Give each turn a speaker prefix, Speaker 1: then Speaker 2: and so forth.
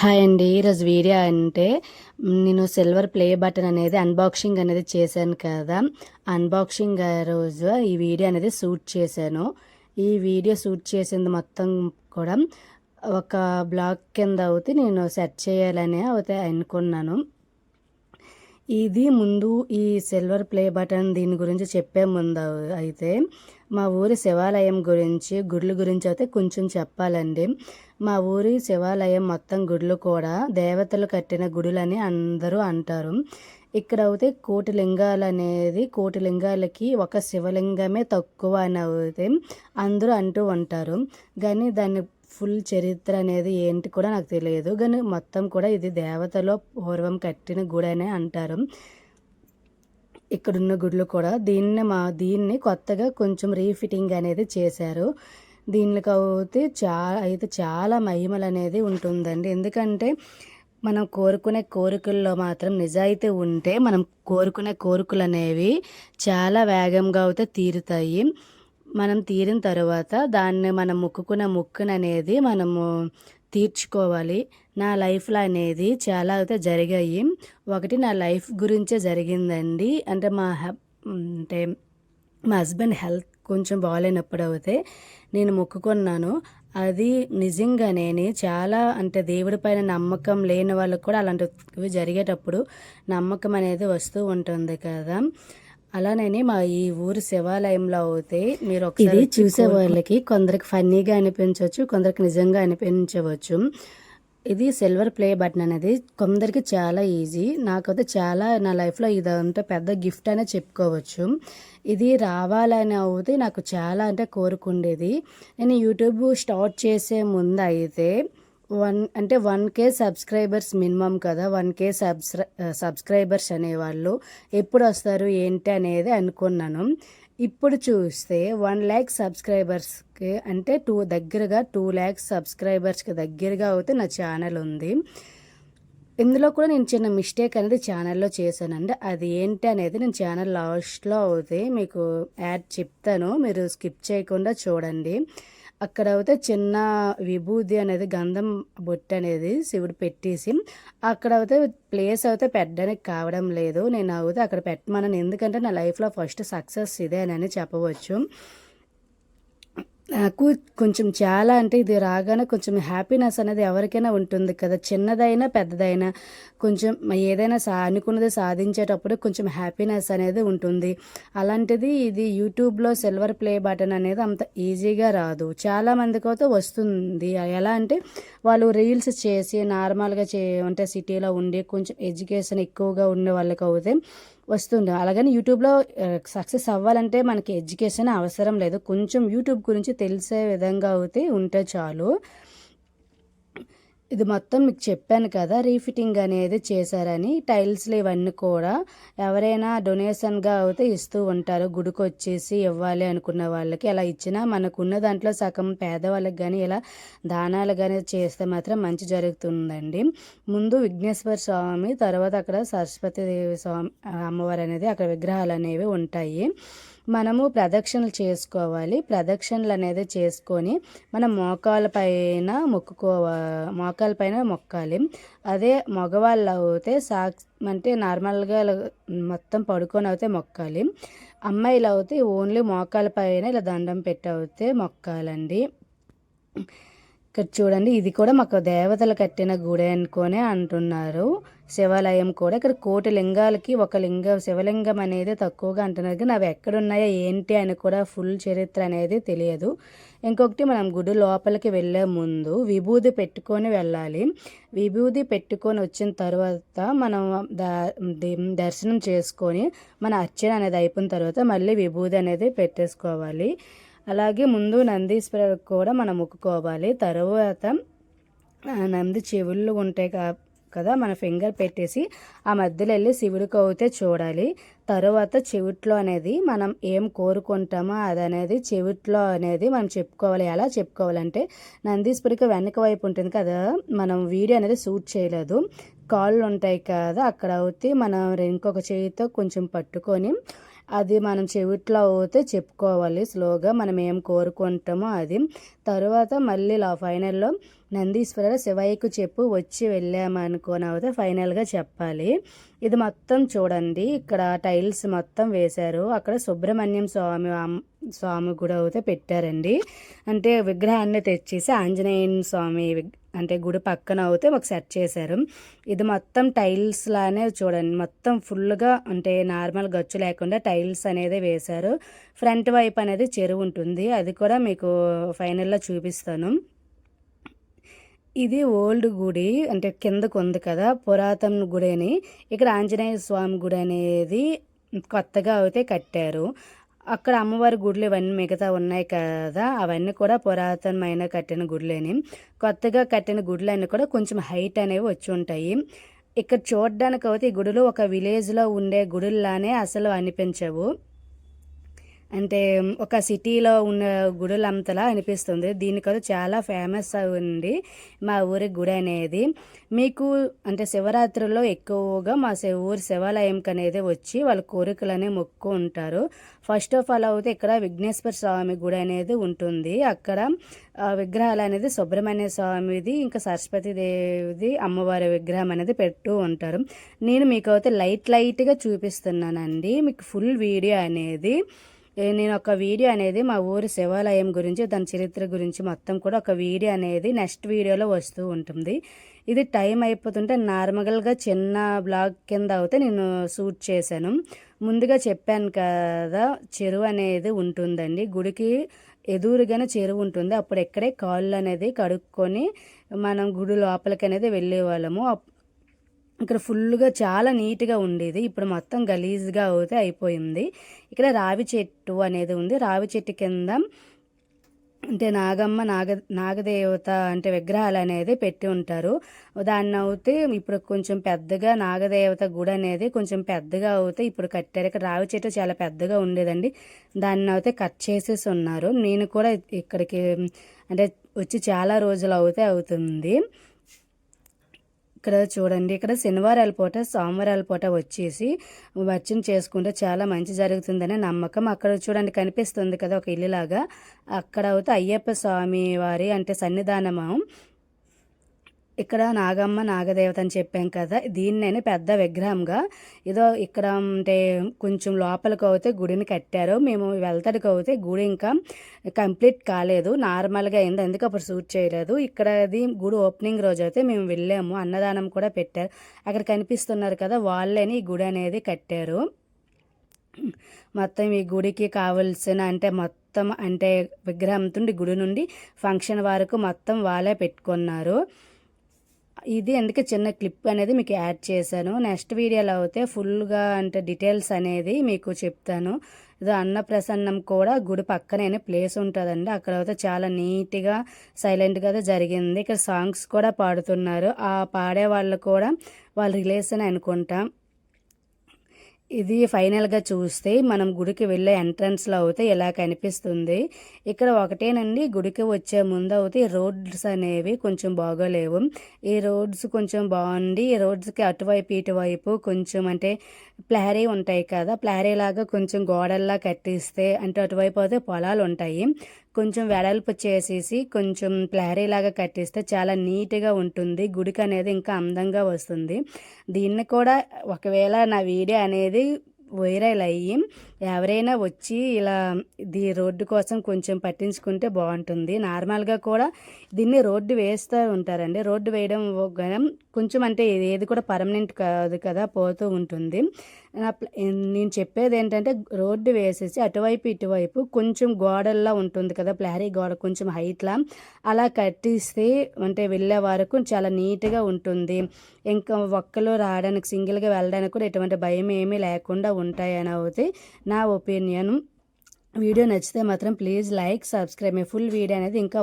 Speaker 1: Hi అండి. ఈరోజు video అంటే నేను సిల్వర్ ప్లే బటన్ అనేది అన్బాక్సింగ్ అనేది చేశాను కదా. అన్బాక్సింగ్ రోజు ఈ వీడియో అనేది షూట్ చేశాను. ఈ వీడియో షూట్ చేసింది మొత్తం కూడా ఒక బ్లాగ్ కింద అవుతే నేను సెట్ చేయాలని అయితే అనుకున్నాను. ఇది ముందు ఈ సిల్వర్ ప్లే బటన్ దీని గురించి చెప్పే ముందు అయితే మా ఊరి శివాలయం గురించి గుడ్ల గురించి అయితే కొంచెం చెప్పాలండి. మా ఊరి శివాలయం మొత్తం గుడులు కూడా దేవతలు కట్టిన గుడులని అందరూ అంటారు. ఇక్కడ అయితే కోటి లింగాలు అనేది కోటి లింగాలకి ఒక శివలింగమే తక్కువ అని అయితే అందరూ అంటూ ఉంటారు. కానీ దాన్ని ఫుల్ చరిత్ర అనేది ఏంటి కూడా నాకు తెలియదు. కానీ మొత్తం కూడా ఇది దేవతలో పూర్వం కట్టిన గుడి అనే అంటారు. ఇక్కడున్న గుడులు కూడా దీన్ని మా దీన్ని కొత్తగా కొంచెం రీఫిట్టింగ్ అనేది చేశారు. దీనికి అయితే చాలా అయితే చాలా మహిమలు అనేది ఉంటుందండి. ఎందుకంటే మనం కోరుకునే కోరికల్లో మాత్రం నిజాయితీ ఉంటే మనం కోరుకునే కోరికలు అనేవి చాలా వేగంగా అయితే తీరుతాయి. మనం తీరిన తర్వాత దాన్ని మనం మొక్కుకున్న ముక్కుననేది అనేది మనము తీర్చుకోవాలి. నా లైఫ్లో అనేది చాలా అయితే జరిగాయి. ఒకటి నా లైఫ్ గురించే జరిగిందండి. అంటే మా అంటే మా హస్బెండ్ హెల్త్ కొంచెం బాగాలేనప్పుడు అయితే నేను మొక్కుకున్నాను. అది నిజంగానే చాలా అంటే దేవుడి పైన నమ్మకం లేని వాళ్ళకు కూడా అలాంటివి జరిగేటప్పుడు నమ్మకం అనేది వస్తూ ఉంటుంది కదా. అలానే మా ఈ ఊరు శివాలయంలో అయితే మీరు ఒకసారి చూసే వాళ్ళకి కొందరికి ఫన్నీగా అనిపించవచ్చు కొందరికి నిజంగా అనిపించవచ్చు. ఇది సిల్వర్ ప్లే బటన్ అనేది కొందరికి చాలా ఈజీ నాకైతే చాలా నా లైఫ్లో ఇదంతా పెద్ద గిఫ్ట్ అనే చెప్పుకోవచ్చు. ఇది రావాలని అవుతే నాకు చాలా అంటే కోరుకుండేది. నేను యూట్యూబ్ స్టార్ట్ చేసే ముందు అయితే వన్ అంటే వన్ కే సబ్స్క్రైబర్స్ మినిమం కదా. వన్ కే సబ్స్క్రై సబ్స్క్రైబర్స్ అనేవాళ్ళు ఎప్పుడు వస్తారు ఏంటి అనేది అనుకున్నాను. ఇప్పుడు చూస్తే వన్ ల్యాక్ సబ్స్క్రైబర్స్కి అంటే టూ దగ్గరగా టూ ల్యాక్స్ సబ్స్క్రైబర్స్కి దగ్గరగా అయితే నా ఛానల్ ఉంది. ఇందులో కూడా నేను చిన్న మిస్టేక్ అనేది ఛానల్లో చేశానండి. అది ఏంటి అనేది నేను ఛానల్ లాస్ట్లో అవుతే మీకు యాడ్ చెప్తాను. మీరు స్కిప్ చేయకుండా చూడండి. అక్కడ అయితే చిన్న విభూది అనేది గంధం బొట్టు అనేది శివుడు పెట్టేసి అక్కడ అయితే ప్లేస్ అయితే పెట్టడానికి కావడం లేదు. నేను అయితే అక్కడ పెట్టమన్నాను ఎందుకంటే నా లైఫ్లో ఫస్ట్ సక్సెస్ ఇదే అని చెప్పవచ్చు. నాకు కొంచెం చాలా అంటే ఇది రాగానే కొంచెం హ్యాపీనెస్ అనేది ఎవరికైనా ఉంటుంది కదా. చిన్నదైనా పెద్దదైనా కొంచెం ఏదైనా సా అనుకున్నది సాధించేటప్పుడు కొంచెం హ్యాపీనెస్ అనేది ఉంటుంది. అలాంటిది ఇది యూట్యూబ్లో సిల్వర్ ప్లే బటన్ అనేది అంత ఈజీగా రాదు. చాలా మందికి అయితే వస్తుంది. ఎలా అంటే వాళ్ళు రీల్స్ చేసి నార్మల్గా చే అంటే సిటీలో ఉండి కొంచెం ఎడ్యుకేషన్ ఎక్కువగా ఉన్న వాళ్ళకి అయితే వస్తుండే. అలాగని యూట్యూబ్లో సక్సెస్ అవ్వాలంటే మనకి ఎడ్యుకేషన్ అవసరం లేదు. కొంచెం యూట్యూబ్ గురించి తెలిసే విధంగా అయితే ఉంటే చాలు. ఇది మొత్తం మీకు చెప్పాను కదా రీఫిటింగ్ అనేది చేశారని టైల్స్లు ఇవన్నీ కూడా ఎవరైనా డొనేషన్గా అయితే ఇస్తూ ఉంటారు గుడికి వచ్చేసి ఇవ్వాలి అనుకున్న వాళ్ళకి. అలా ఇచ్చినా మనకున్న దాంట్లో సగం పేదవాళ్ళకి కానీ ఇలా దానాలు కానీ చేస్తే మాత్రం మంచి జరుగుతుందండి. ముందు విఘ్నేశ్వర స్వామి తర్వాత అక్కడ సరస్వతి దేవి స్వామి అమ్మవారు అనేది అక్కడ విగ్రహాలు అనేవి ఉంటాయి. మనము ప్రదక్షిణలు చేసుకోవాలి. ప్రదక్షిణలు అనేది చేసుకొని మన మోకాల పైన మొక్కుకోవా మోకాల పైన మొక్కాలి. అదే మగవాళ్ళు అయితే సాక్స్ అంటే నార్మల్గా మొత్తం పడుకొని అయితే మొక్కాలి. అమ్మాయిలు అయితే ఓన్లీ మోకాల పైన ఇలా దండం పెట్టి అయితే మొక్కాలండి. ఇక్కడ చూడండి ఇది కూడా మాకు దేవతలు కట్టిన గుడి అనుకోనే అంటున్నారు. శివాలయం కూడా ఇక్కడ కోటి లింగాలకి ఒక లింగం శివలింగం అనేది తక్కువగా అంటున్నారు. కానీ అవి ఎక్కడున్నాయో ఏంటి అని కూడా ఫుల్ చరిత్ర అనేది తెలియదు. ఇంకొకటి మనం గుడి లోపలికి వెళ్ళే ముందు విభూది పెట్టుకొని వెళ్ళాలి. విభూది పెట్టుకొని వచ్చిన తర్వాత మనం దర్శనం చేసుకొని మన అర్చన అనేది అయిపోయిన తర్వాత మళ్ళీ విభూది అనేది పెట్టేసుకోవాలి. అలాగే ముందు నందీశ్వరు కూడా మనం మొక్కుకోవాలి. తరువాత నంది చెవుళ్ళు ఉంటాయి కదా మన ఫింగర్ పెట్టేసి ఆ మధ్యలో వెళ్ళి శివుడికి అయితే చూడాలి. తరువాత చెవిట్లో అనేది మనం ఏం కోరుకుంటామో అది అనేది చెవిట్లో అనేది మనం చెప్పుకోవాలి. ఎలా చెప్పుకోవాలంటే నందీశ్వరికి వెనక వైపు ఉంటుంది కదా మనం వీడియో అనేది షూట్ చేయలేదు. కాళ్ళు ఉంటాయి కదా అక్కడ అయితే మనం ఇంకొక చేయితో కొంచెం పట్టుకొని అది మనం చెవిట్లో అవుతే చెప్పుకోవాలి. స్లోగా మనం ఏం కోరుకుంటామో అది. తర్వాత మళ్ళీ లా ఫైనల్లో నందీశ్వర శివయ్యకు చెప్పు వచ్చి వెళ్ళామనుకోని అయితే ఫైనల్గా చెప్పాలి. ఇది మొత్తం చూడండి. ఇక్కడ టైల్స్ మొత్తం వేశారు. అక్కడ సుబ్రహ్మణ్యం స్వామి స్వామి కూడా అయితే పెట్టారండి. అంటే విగ్రహాన్ని తెచ్చేసి ఆంజనేయ స్వామి అంటే గుడి పక్కన అయితే మాకు సెట్ చేశారు. ఇది మొత్తం టైల్స్ లానే చూడండి. మొత్తం ఫుల్గా అంటే నార్మల్ గచ్చు లేకుండా టైల్స్ అనేది వేశారు. ఫ్రంట్ వైపు అనేది చెరువు ఉంటుంది. అది కూడా మీకు ఫైనల్లో చూపిస్తాను. ఇది ఓల్డ్ గుడి అంటే కిందకు ఉంది కదా పురాతన గుడి అని. ఇక్కడ ఆంజనేయ స్వామి గుడి అనేది కొత్తగా అయితే కట్టారు. అక్కడ అమ్మవారి గుడులు ఇవన్నీ మిగతా ఉన్నాయి కదా అవన్నీ కూడా పురాతనమైన కట్టిన గుడులేని. కొత్తగా కట్టిన గుడులన్నీ కూడా కొంచెం హైట్ అనేవి వచ్చి ఉంటాయి. ఇక్కడ చూడడానికి అయితే ఈ గుడులు ఒక విలేజ్లో ఉండే గుడుల్లానే అసలు అనిపించవు. అంటే ఒక సిటీలో ఉన్న గుడులంతలా అనిపిస్తుంది. దీనికది చాలా ఫేమస్ ఉంది మా ఊరి గుడి అనేది. మీకు అంటే శివరాత్రిలో ఎక్కువగా మా ఊరి శివాలయంకి అనేది వచ్చి వాళ్ళ కోరికలనే మొక్కు ఉంటారు. ఫస్ట్ ఆఫ్ ఆల్ అయితే ఇక్కడ విఘ్నేశ్వర స్వామి గుడి అనేది ఉంటుంది. అక్కడ విగ్రహాలు అనేది సుబ్రహ్మణ్య స్వామిది ఇంకా సరస్వతి దేవిది అమ్మవారి విగ్రహం అనేది పెట్టు ఉంటారు. నేను మీకు అయితే లైట్ లైట్గా చూపిస్తున్నానండి. మీకు ఫుల్ వీడియో అనేది. నేను ఒక వీడియో అనేది మా ఊరి శివాలయం గురించి దాని చరిత్ర గురించి మొత్తం కూడా ఒక వీడియో అనేది నెక్స్ట్ వీడియోలో వస్తూ ఉంటుంది. ఇది టైం అయిపోతుంటే నార్మల్గా చిన్న బ్లాగ్ కింద అయితే నేను షూట్ చేశాను. ముందుగా చెప్పాను కదా చెరువు అనేది ఉంటుందండి. గుడికి ఎదురుగానే చెరువు ఉంటుంది. అప్పుడు ఎక్కడే కాళ్ళు అనేది కడుక్కొని మనం గుడి లోపలికి అనేది వెళ్ళేవాళ్ళము. ఇక్కడ ఫుల్గా చాలా నీట్గా ఉండేది. ఇప్పుడు మొత్తం గలీజ్గా అయితే అయిపోయింది. ఇక్కడ రావి చెట్టు అనేది ఉంది. రావి చెట్టు కింద అంటే నాగమ్మ నాగ నాగదేవత అంటే విగ్రహాలు అనేది పెట్టి ఉంటారు. దాన్ని అయితే ఇప్పుడు కొంచెం పెద్దగా నాగదేవత గుడి అనేది కొంచెం పెద్దగా అవుతే ఇప్పుడు కట్టారు. ఇక్కడ రావి చెట్టు చాలా పెద్దగా ఉండేదండి. దాన్ని అయితే కట్ చేసేసి ఉన్నారు. నేను కూడా ఇక్కడికి అంటే వచ్చి చాలా రోజులు అవుతే అవుతుంది. ఇక్కడ చూడండి. ఇక్కడ శనివారాల పూట సోమవారాల పూట వచ్చేసి వచ్చిన చేసుకుంటే చాలా మంచి జరుగుతుందనే నమ్మకం. అక్కడ చూడండి కనిపిస్తుంది కదా ఒక ఇల్లులాగా. అక్కడ అయితే అయ్యప్ప స్వామి వారి అంటే సన్నిధానము. ఇక్కడ నాగమ్మ నాగదేవత అని చెప్పాం కదా దీన్ని పెద్ద విగ్రహంగా. ఏదో ఇక్కడ అంటే కొంచెం లోపలికి అయితే గుడిని కట్టారు. మేము వెళ్తాడికి అయితే గుడి ఇంకా కంప్లీట్ కాలేదు. నార్మల్గా అయింది. ఎందుకు అప్పుడు షూట్ చేయలేదు. ఇక్కడ అది గుడి ఓపెనింగ్ రోజు అయితే మేము వెళ్ళాము. అన్నదానం కూడా పెట్టారు. అక్కడ కనిపిస్తున్నారు కదా వాళ్ళని ఈ గుడి అనేది కట్టారు. మొత్తం ఈ గుడికి కావలసిన అంటే మొత్తం అంటే విగ్రహం నుండి గుడి నుండి ఫంక్షన్ వరకు మొత్తం వాళ్ళే పెట్టుకున్నారు. ఇది అందుకే చిన్న క్లిప్ అనేది మీకు యాడ్ చేశాను. నెక్స్ట్ వీడియోలో అయితే ఫుల్గా అంటే డీటెయిల్స్ అనేది మీకు చెప్తాను. ఇది అన్నప్రసన్నం కూడా గుడి పక్కనే ప్లేస్ ఉంటుందండి. అక్కడ అయితే చాలా నీట్గా సైలెంట్గా జరిగింది. ఇక్కడ సాంగ్స్ కూడా పాడుతున్నారు. ఆ పాడే వాళ్ళు కూడా వాళ్ళ రిలేషన్ అనుకుంటాం. ఇది ఫైనల్గా చూస్తే మనం గుడికి వెళ్ళే ఎంట్రన్స్లో అయితే ఇలా కనిపిస్తుంది? ఇక్కడ ఒకటేనండి గుడికి వచ్చే ముందు అయితే రోడ్స్ అనేవి కొంచెం బాగోలేవు. ఈ రోడ్స్ కొంచెం బాగుండి ఈ రోడ్స్కి అటువైపు ఇటువైపు కొంచెం అంటే ప్లారీ ఉంటాయి కదా ప్లారీ లాగా కొంచెం గోడల్లా కట్టిస్తే అంటే అటువైపు అయితే పొలాలు ఉంటాయి కొంచెం వెడల్పు చేసేసి కొంచెం ప్లారీ లాగా కట్టిస్తే చాలా నీట్గా ఉంటుంది. గుడికి అనేది ఇంకా అందంగా వస్తుంది. దీన్ని కూడా ఒకవేళ నా వీడియో అనేది వైరల్ అయ్యి ఎవరైనా వచ్చి ఇలా దీ రోడ్డు కోసం కొంచెం పట్టించుకుంటే బాగుంటుంది. నార్మల్గా కూడా దీన్ని రోడ్డు వేస్తూ ఉంటారండి. రోడ్డు వేయడం కొంచెం అంటే ఏది కూడా పర్మనెంట్ కాదు కదా పోతూ ఉంటుంది. నేను చెప్పేది ఏంటంటే రోడ్డు వేసేసి అటువైపు ఇటువైపు కొంచెం గోడల్లా ఉంటుంది కదా ప్లారీ గోడ కొంచెం హైట్లా. అలా కట్టిస్తే అంటే వెళ్ళే వరకు చాలా నీట్గా ఉంటుంది. ఇంకా ఒక్కలు రావడానికి సింగిల్గా వెళ్ళడానికి కూడా ఎటువంటి భయం ఏమీ లేకుండా ఉంటాయని అవుతే నా ఒపీనియన్. వీడియో నచ్చితే మాత్రం ప్లీజ్ లైక్ సబ్స్క్రైబ్. మీ ఫుల్ వీడియో అనేది ఇంకా